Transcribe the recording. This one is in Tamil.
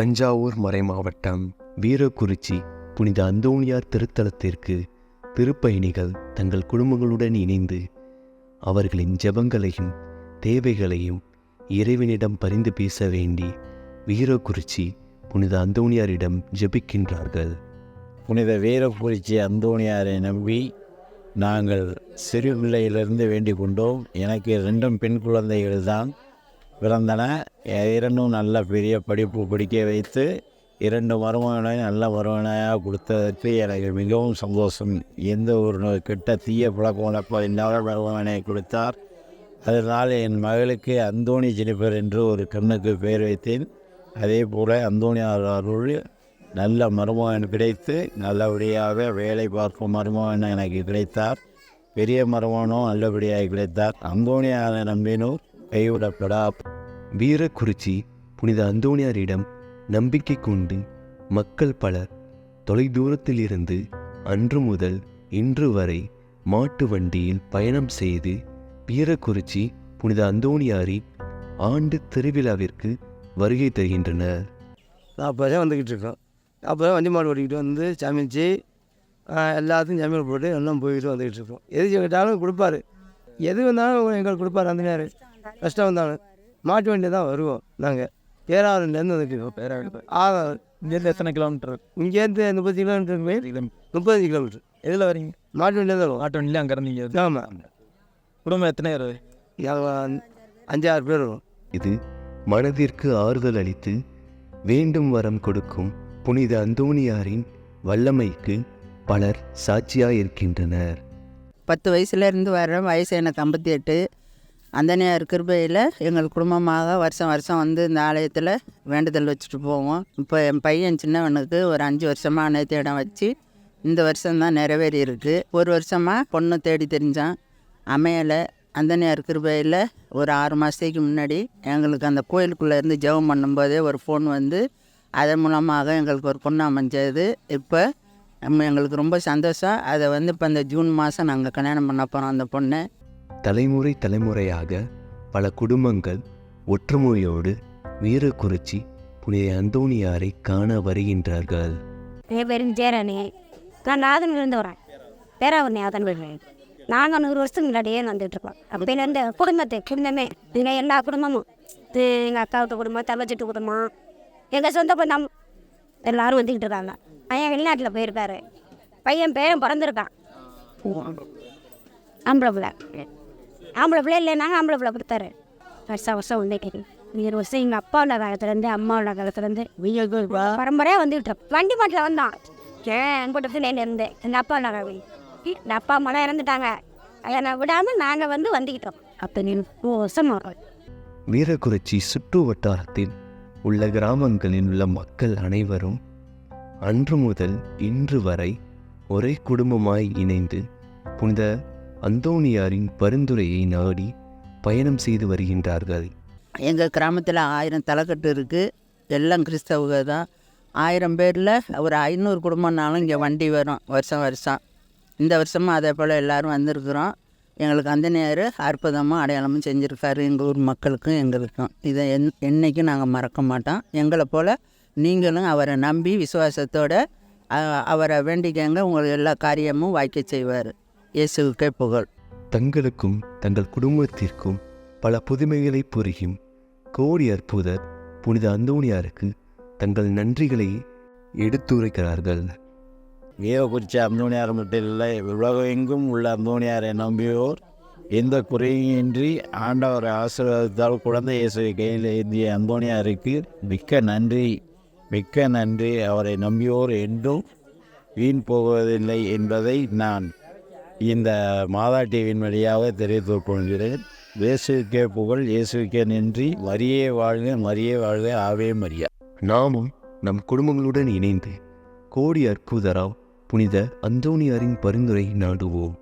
தஞ்சாவூர் மறை மாவட்டம் வீரக்குறிச்சி புனித அந்தோணியார் திருத்தலத்திற்கு திருப்பயணிகள் தங்கள் குடும்பங்களுடன் இணைந்து அவர்களின் ஜெபங்களையும் தேவைகளையும் இறைவனிடம் பரிந்து பேச வேண்டி வீரக்குறிச்சி புனித அந்தோணியாரிடம் ஜெபிக்கின்றார்கள். புனித வீரக்குறிச்சி அந்தோணியாரை நம்பி நாங்கள் சிறு பிள்ளையிலிருந்து வேண்டிக் கொண்டோம். எனக்கு ரெண்டும் பெண் குழந்தைகள் தான். பிறந்தன. இரண்டும் நல்ல பெரிய படிப்பு படிக்க வைத்து இரண்டு மருமகனை நல்ல மருமகனாக கொடுத்ததற்கு எனக்கு மிகவும் சந்தோஷம். எந்த ஒரு கெட்ட தீய பழக்கம் வழக்கம் இல்லாத மருமகனை கொடுத்தார். அதனால் என் மகளுக்கு அந்தோணி ஜெனிஃபர் என்று ஒரு கண்ணுக்கு பெயர் வைத்தேன். அதே போல் அந்தோணி அருள் நல்ல மருமகன் கிடைத்து நல்லபடியாக வேலை பார்க்கும் மருமகன் எனக்கு கிடைத்தார். பெரிய மருமகனும் நல்லபடியாக கிடைத்தார். அந்தோணியான நம்பினூர் கைவிடப்படா வீரக்குறிச்சி புனித அந்தோணியாரிடம் நம்பிக்கை கொண்டு மக்கள் பலர் தொலைதூரத்திலிருந்து அன்று முதல் இன்று வரை மாட்டு வண்டியில் பயணம் செய்து வீரக்குறிச்சி புனித அந்தோணியாரி ஆண்டு திருவிழாவிற்கு வருகை தருகின்றனர். நாற்பது தான் வந்துக்கிட்டு இருக்கோம். நாற்பது தான் வண்டி மாடு ஓட்டிக்கிட்டு வந்து சமைச்சு எல்லாத்தையும் சமையல் போட்டு எல்லாம் போய்கிட்டு வந்துக்கிட்டு இருக்கோம். எது கேட்டாலும் கொடுப்பாரு. எது வந்தாலும் எங்களுக்கு கொடுப்பாரு அந்த நேரம் கஷ்டம் வந்தாலும். மாட்டு வண்டி தான் வருவோம் நாங்கள் பேராவூர்லேருந்து வந்துட்டு பேராவூர் ஆ இங்கேருந்து எத்தனை கிலோமீட்டர் இங்கேருந்து முப்பது கிலோமீட்டர் போய் முப்பது கிலோமீட்டர். எதில் வரீங்க? மாட்டு வண்டியில் தான் வருவோம். ஆட்டோ வண்டியில் அங்கே இருந்தீங்க ஆமாம் குடும்பம் எத்தனை பேர்? அஞ்சாறு பேர் வருவோம். இது மனதிற்கு ஆறுதல் அளித்து வேண்டும் வரம் கொடுக்கும் புனித அந்தோணியாரின் வல்லமைக்கு பலர் சாட்சியாக இருக்கின்றனர் பத்து வயசுலேருந்து வர்றேன் வயசு எனக்கு ஐம்பத்தி எட்டு. அந்தனையார் கிருபையில் எங்கள் குடும்பமாக வருஷம் வருஷம் வந்து இந்த ஆலயத்தில் வேண்டுதல் வச்சுட்டு போவோம். இப்போ என் பையன் சின்னவனுக்கு ஒரு அஞ்சு வருஷமாக அனைத்து இடம் வச்சு இந்த வருஷம்தான் நிறைவேறி இருக்கு ஒரு வருஷமாக பொண்ணு தேடி தெரிஞ்சான். அமையலை. அந்தனையார் கிருபையில் ஒரு ஆறு மாதத்துக்கு முன்னாடி எங்களுக்கு அந்த கோயிலுக்குள்ளேருந்து ஜெபம் பண்ணும்போதே ஒரு ஃபோன் வந்து அதன் மூலமாக எங்களுக்கு ஒரு பொண்ணு அமைஞ்சது இப்போ எங்களுக்கு ரொம்ப சந்தோஷம். அதை வந்து இப்போ இந்த ஜூன் மாதம் நாங்கள் கல்யாணம் பண்ண போகிறோம் அந்த பொண்ணை. தலைமுறை தலைமுறையாக பல குடும்பங்கள் ஒற்றுமையோடு வீரக்குறிச்சி புனித அந்தோணியாரை காண வருகின்றார்கள். என் பேர் ஜெயராணி நான் நாதன்லேருந்து வரேன் பேராவூர் நாதன் வீடு நாங்கள் நூறு வருஷத்துக்கு முன்னாடியே வந்துட்டுருக்கோம் அப்போலேருந்து குடும்பத்தை குடும்பமே எங்கள் எல்லா குடும்பமும். இது எங்கள் அக்கா வீட்டு குடும்பம் தங்கச்சிட்டு குடும்பம் எங்கள் சொந்த பந்தம். எல்லாரும் வந்துக்கிட்டு இருக்காங்க. பையன் வெளிநாட்டில் போயிருக்காரு. பையன் பேரன் பிறந்திருக்கான். ஆம்பளை பிள்ளை ஆம்பளை பிள்ளை இல்லைனாங்க ஆம்பளை பிள்ளை கொடுத்தாரு. வருஷம் வருஷம் வந்துட்டு இருபது வருஷம் எங்கள் அப்பாவோட காலத்துலேருந்து அம்மாவோட காலத்துலேருந்து. பரம்பரையாக வந்துட்டு இருக்கோம். வண்டி மாட்டில் வந்தோம் ஏன் போட்டு இருந்து எங்கள் அப்பா நாங்கள் எங்கள் அப்பா அம்மாலாம் இறந்துட்டாங்க. அதை விடாமல் நாங்கள் வந்து வந்துக்கிட்டோம். அப்போ நீ வருஷம் வீரக்குறிச்சி சுற்று வட்டாரத்தில் உள்ள கிராமங்களில் உள்ள மக்கள் அனைவரும் அன்று முதல் இன்று வரை ஒரே குடும்பமாய் இணைந்து புனித அந்தோணியாரின் பரிந்துரையை நாடி பயணம் செய்து வருகின்றார்கள். எங்கள் கிராமத்தில் ஆயிரம் தலைக்கட்டு இருக்குது எல்லாம் கிறிஸ்தவங்க தான். ஆயிரம் பேரில் ஒரு ஐநூறு குடும்பம்னாலும் இங்கே வண்டி வரும் வருஷம் வருஷம். இந்த வருஷமும் அதே போல் எல்லோரும் வந்திருக்கிறோம். எங்களுக்கு அந்த நேரம் அற்புதமும் அடையாளமும் செஞ்சுருக்காரு எங்கள் ஊர் மக்களுக்கும் எங்களுக்கும். இதை என் என்றைக்கும் நாங்கள் மறக்க மாட்டோம். எங்களை போல் நீங்களும் அவரை நம்பி விசுவாசத்தோடு அவரை வேண்டிக்கங்க. உங்களுக்கு எல்லா காரியமும் வாய்க்க செய்வார். இயேசுவுக்கே புகழ் தங்களுக்கும் தங்கள் குடும்பத்திற்கும் பல புதுமைகளை புரியும் கோடி அற்புதர் புனித அந்தோணியாருக்கு தங்கள் நன்றிகளை எடுத்துரைக்கிறார்கள். வீரக்குறிச்சி அந்தோணியார் மட்டும் இல்லை உலகெங்கும் உள்ள அந்தோணியாரை நம்பியோர் எந்த குறையும் இன்றி ஆண்டவர் ஆசீர்வாதத்தால் குழந்தை இயேசுவை கையில் ஏந்திய அந்தோணியாருக்கு மிக்க நன்றி மிக்க நன்றி. அவரை நம்பியோர் என்றும் வீண் போவதில்லை என்பதை நான் இந்த மாதா டிவியின் வழியாக தெரிவித்துக் கொள்கிறேன். இயேசுக்கே புகழ் இயேசுக்கே நின்றி. மரியே வாழ்க மரியே வாழ்க. ஆவே மரியா. நாமும் நம் குடும்பங்களுடன் இணைந்து கோடி அற்புதராவ் புனித அந்தோனியாரின் பரிந்துரை நாடுவோம்.